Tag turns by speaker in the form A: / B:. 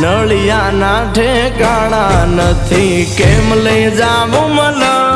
A: નળિયાના ઠેકાણા નથી. કેમ લઈ જાવું મને?